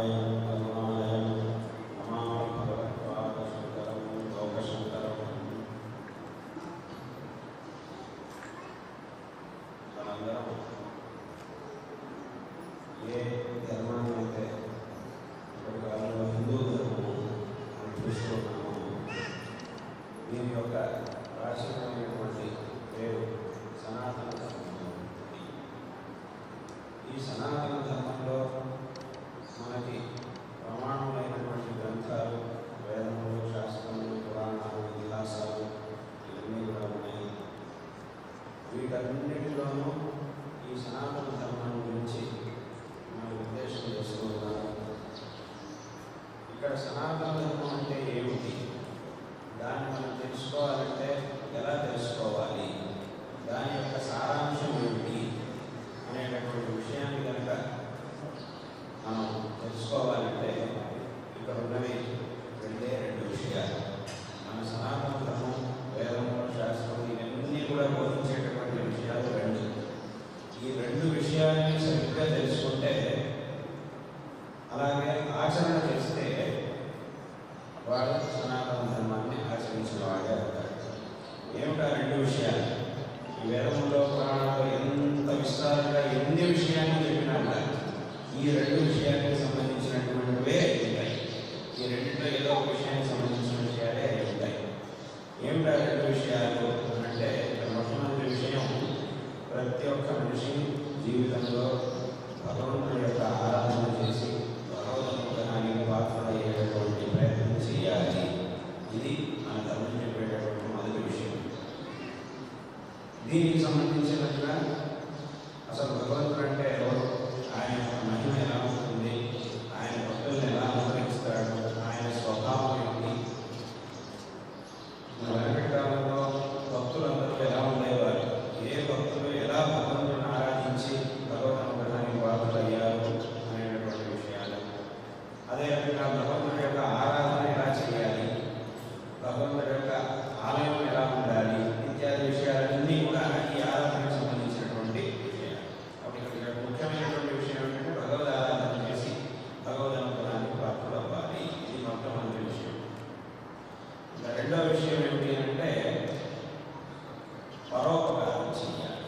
Amen. వీటన్నిటిలోనూ ఈ సనాతన ధర్మం గురించి మనం ఉద్దేశం చేసుకుందాం ఇక్కడ సనాతన ధర్మం అంటే ఏమిటి? దాన్ని మనం తెలుసుకోవాలంటే ఎలా తెలుసుకోవాలి? దాని యొక్క సారాంశం ఏమిటి? అనేటటువంటి విషయాన్ని కనుక మనం తెలుసుకోవాలంటే ఇక్కడ ఉన్నవి guarda. రెండో విషయం ఏంటి అంటే పరోపకారం చేయాలి.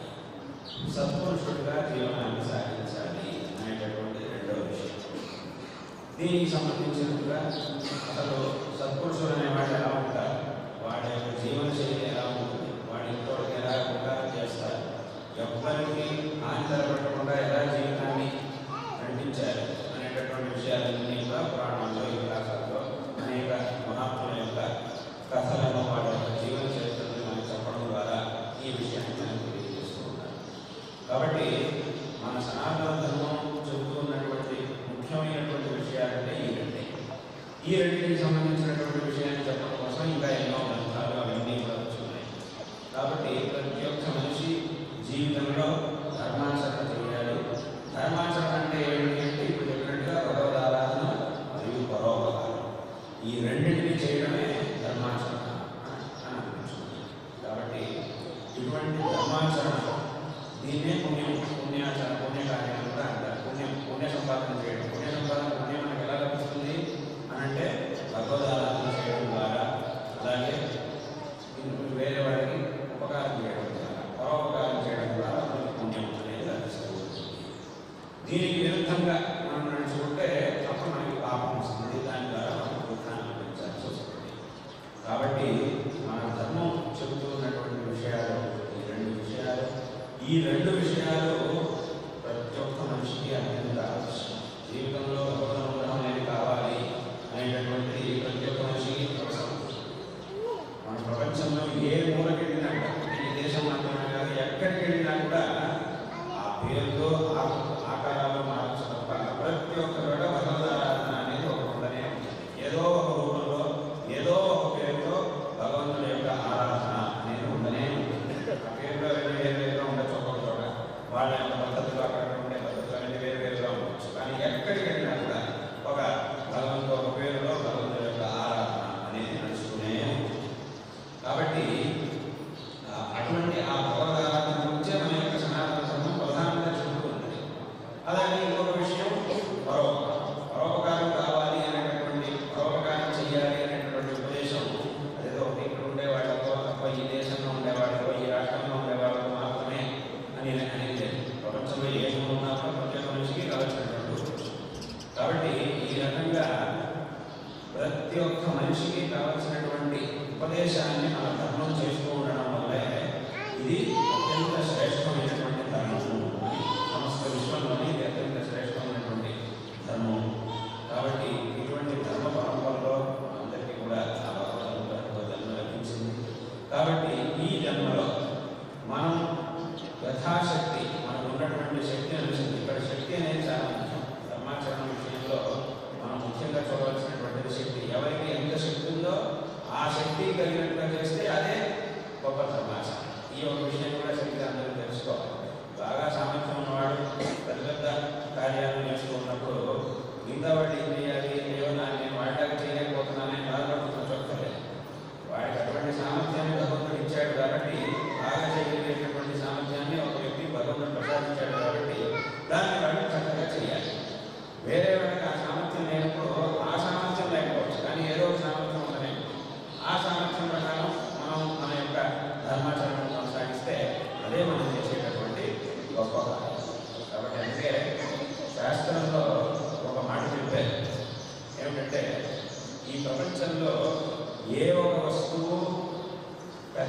సత్పురుషుడిగా జీవనాన్ని సాగించాలి అనేటటువంటి రెండో విషయం. దీనికి సంబంధించినట్టుగా అసలు సత్పురుషుడు అనేవాడు ఎలా భాగవత ధర్మం చెబుతున్నటువంటి ముఖ్యమైనటువంటి విషయాలంటే ఈ రెండు. ఈ రెండింటికి సంబంధించినటువంటి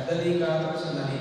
పెద్దది కాదు చిన్నది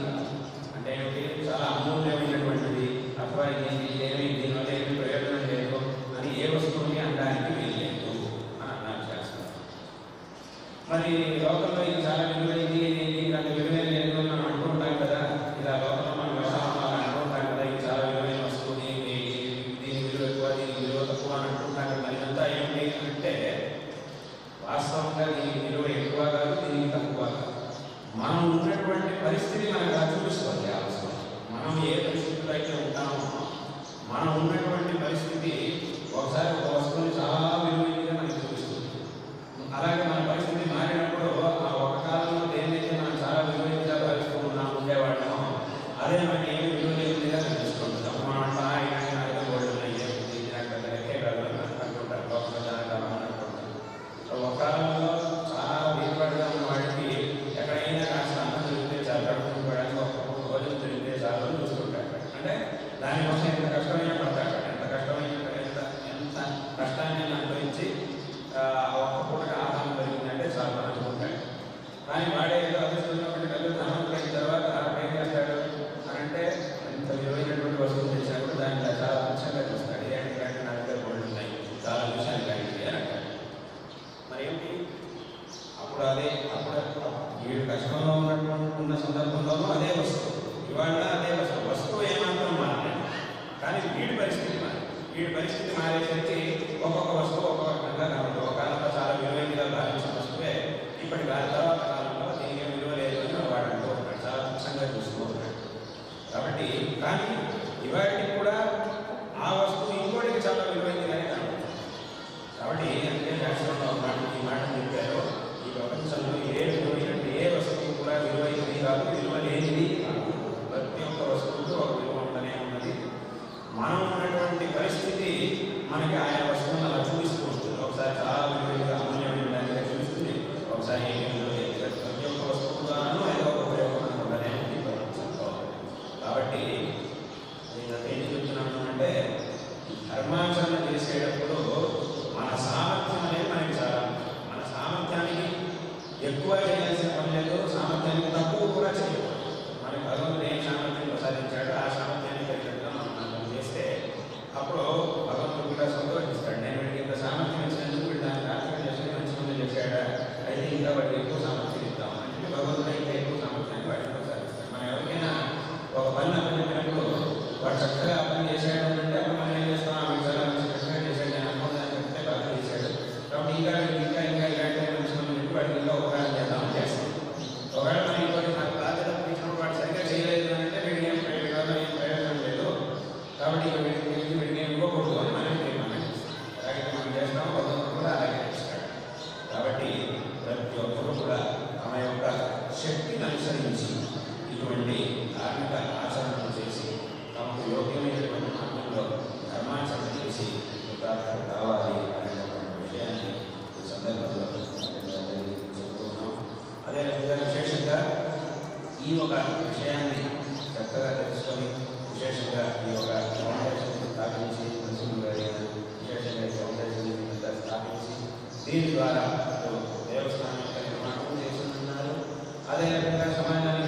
దీని ద్వారా దేవస్థానం యొక్క నిర్మాణం చేస్తున్నారు అదేవిధంగా సమాజానికి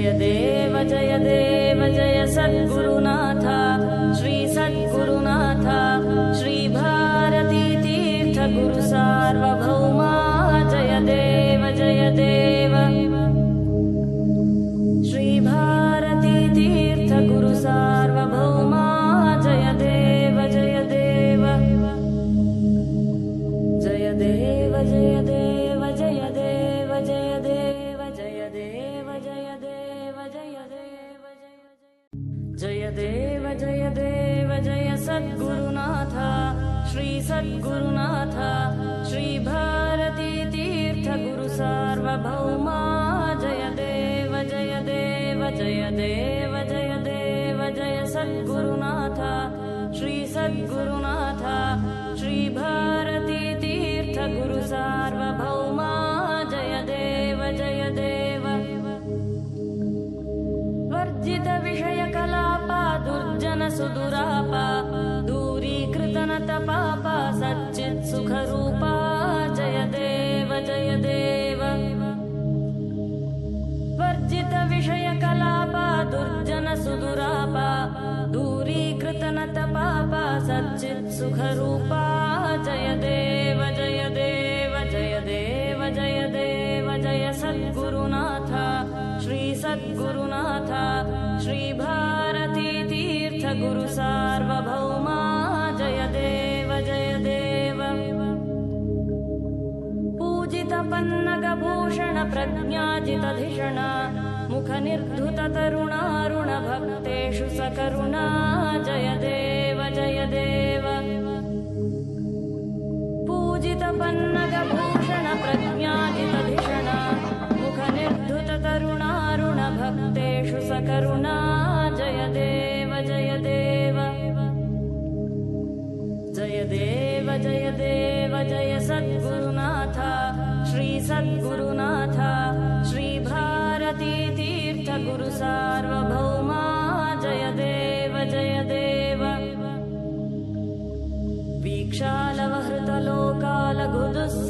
जय देव जय देव जय सद्गुरुना। गुरुनाथ श्रीभारतीतीर्थगुरुसार्वभौमा जय देव जय देव जय देव जय देव जय सद्गुरुनाथ श्रीसद्गुरुनाथ श्रीभारतीतीर्थगुरुसार्वभौमा जय देव जय देव वर्जितविषयकलापा दुर्जनसुदुरापा न त जय देव जय देव। वर्जित विषय कलापा दुर्जन जय देव जय देव जय देव जय देव जय सद्गुरुनाथ। श्री सद्गुरुनाथ प्रज्ञाजितधिषण मुखनिर्धुत तरुणारुण भक्तेषु सकरुणा जय देव जय देव पूजित पन्नगभूषण प्रज्ञाजितधिषण मुखनिर्धुत तरुणारुण भक्तेषु सकरुणा जय देव जय देव जय देव जय देव जय सद्गुरुनाथ। श्री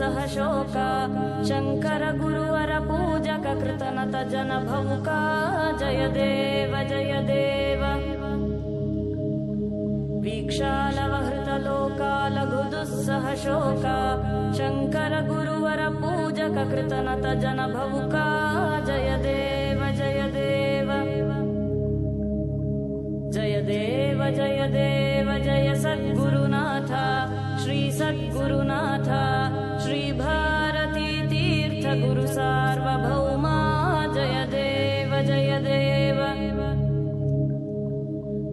वीक्षालवहृतलोकालघुदुःसह शोका शङ्कर गुरुवर पूजक कृतनत जन भौका। जय देव जय देव। वीक्षालवहृतलोकालघुदुःसह शोका शङ्कर गुरुवर पूजक कृतनत जन भौका। जय देव जय देव। जय देव जय देव जय सद्गुरुनाथ। श्री सद्गुरुनाथ गुरु सार्वभौमा जय देव जय देव।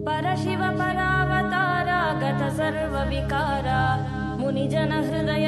परशिव परावतारा गत सर्वविकारा मुनिजन हृदय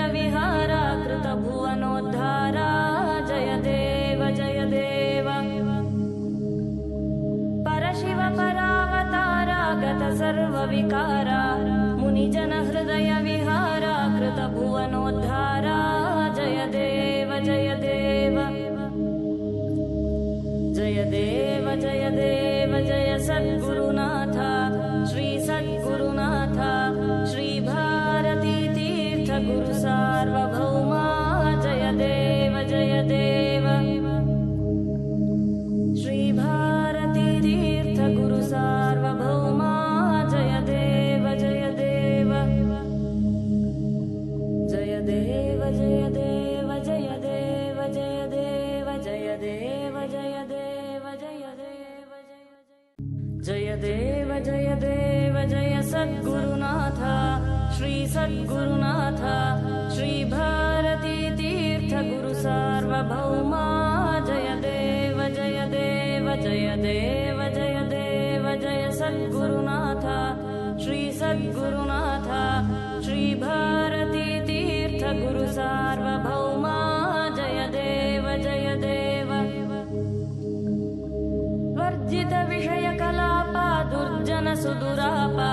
सुदुरापा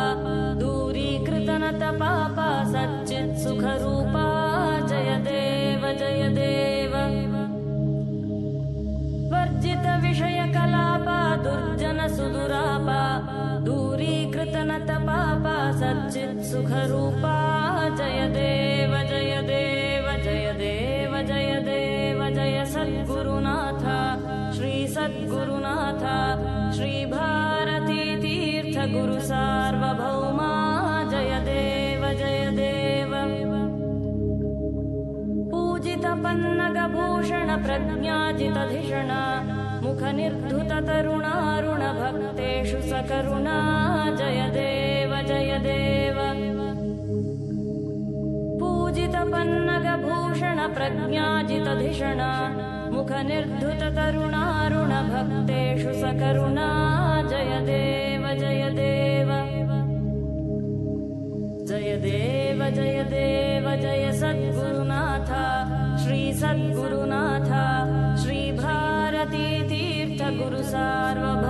दूरीकृत नतपापा सच्चित् सुखरूपा जय देव जय देव। वर्जित विषयकलापा दुर्जन सुदुरापा दूरीकृत नतपापा सच्चित् सुखरूपा जय देव गुरु सार्वभौमा जय देव जय देव। पूजित पन्नग भूषण प्रज्ञाजित पूजित पन्नग भूषण प्रज्ञाजित धिषण मुख निर्धृत तरुणारुण भक्तेषु स जय देव। जय देव। जय देव जय देव, जय सद्गुरुनाथ। श्री सद्गुरुनाथ, श्री भारती तीर्थ गुरु सार्वभौम।